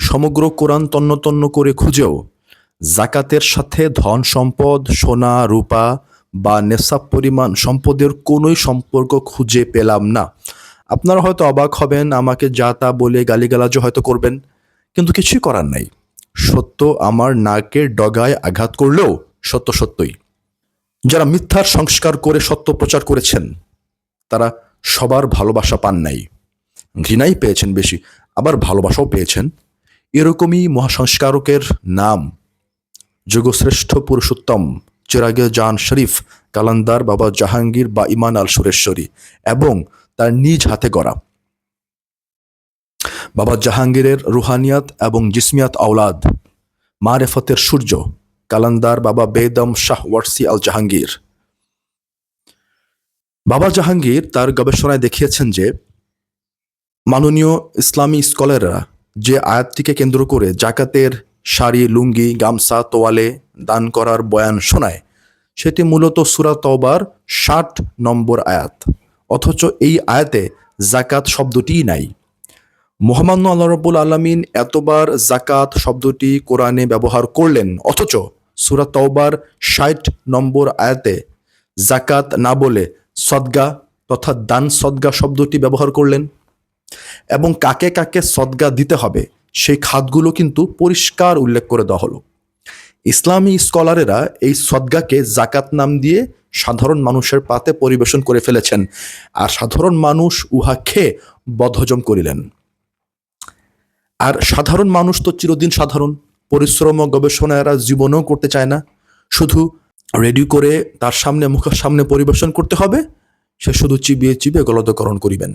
সমগ্র কোরআন তন্ন তন্ন করে খুঁজেও জাকাতের সাথে ধন সম্পদ, সোনা, রূপা বা নেশাব পরিমাণ সম্পদের কোনোই সম্পর্ক খুঁজে পেলাম না। আপনারা হয়তো অবাক হবেন, আমাকে যা তা বলে গালিগালাজও হয়তো করবেন, কিন্তু কিছুই করার নাই। সত্য আমার নাকের ডগায় আঘাত করলেও সত্য সত্যই। যারা মিথ্যার সংস্কার করে সত্য প্রচার করেছেন, তারা সবার ভালোবাসা পান নাই। ঘৃণাই পেয়েছেন বেশি, আবার ভালোবাসাও পেয়েছেন। এরকমই মহাসংস্কারকের নাম। যুগশ্রেষ্ঠ পুরুষোত্তম, চিরাগে জান শরীফ, কালান্দার বাবা জাহাঙ্গীর বা ইমান আল সুরেশ্বরী এবং তার নিজ হাতে গড়া। বাবা জাহাঙ্গীরের রুহানিয়াত এবং জিসমিয়াত আওলাদ, মারেফতের সূর্য, কালান্দার বাবা বেদম শাহ ওয়ারসি আল জাহাঙ্গীর। বাবা জাহাঙ্গীর তার গবেষণায় দেখিয়েছেন যে, মাননীয় ইসলামী স্কলাররা যে আয়াতটিকে কেন্দ্র করে জাকাতের শাড়ি, লুঙ্গি, গামছা, তোয়ালে দান করার বয়ান শোনায়, সেটি মূলত সুরা তওবার ষাট নম্বর আয়াত। অথচ এই আয়াতে জাকাত শব্দটিই নাই। মোহাম্মদ আল্লাহ রব্বুল আলমিন এতবার জাকাত শব্দটি কোরআনে ব্যবহার করলেন, অথচ সুরা তওবার ষাট নম্বর আয়াতে জাকাত না বলে সদ্গা তথা দান সদ্গা শব্দটি ব্যবহার করলেন। এবং কাকে কাকে সদগা দিতে হবে, সেই খাতগুলো কিন্তু পরিষ্কার উল্লেখ করে দেওয়া হলো। ইসলামী স্কলারেরা এই সদগাকে জাকাত নাম দিয়ে সাধারণ মানুষের পাতে পরিবেশন করে ফেলেছেন আর সাধারণ মানুষ উহা খেয়ে বদহজম করিলেন। আর সাধারণ মানুষ তো চিরদিন সাধারণ, পরিশ্রম ও গবেষণা এরা জীবনেও করতে চায় না। শুধু রেডি করে তার সামনে, মুখের সামনে পরিবেশন করতে হবে, সে শুধু চিবিয়ে চিবিয়ে গলদকরণ করিবেন।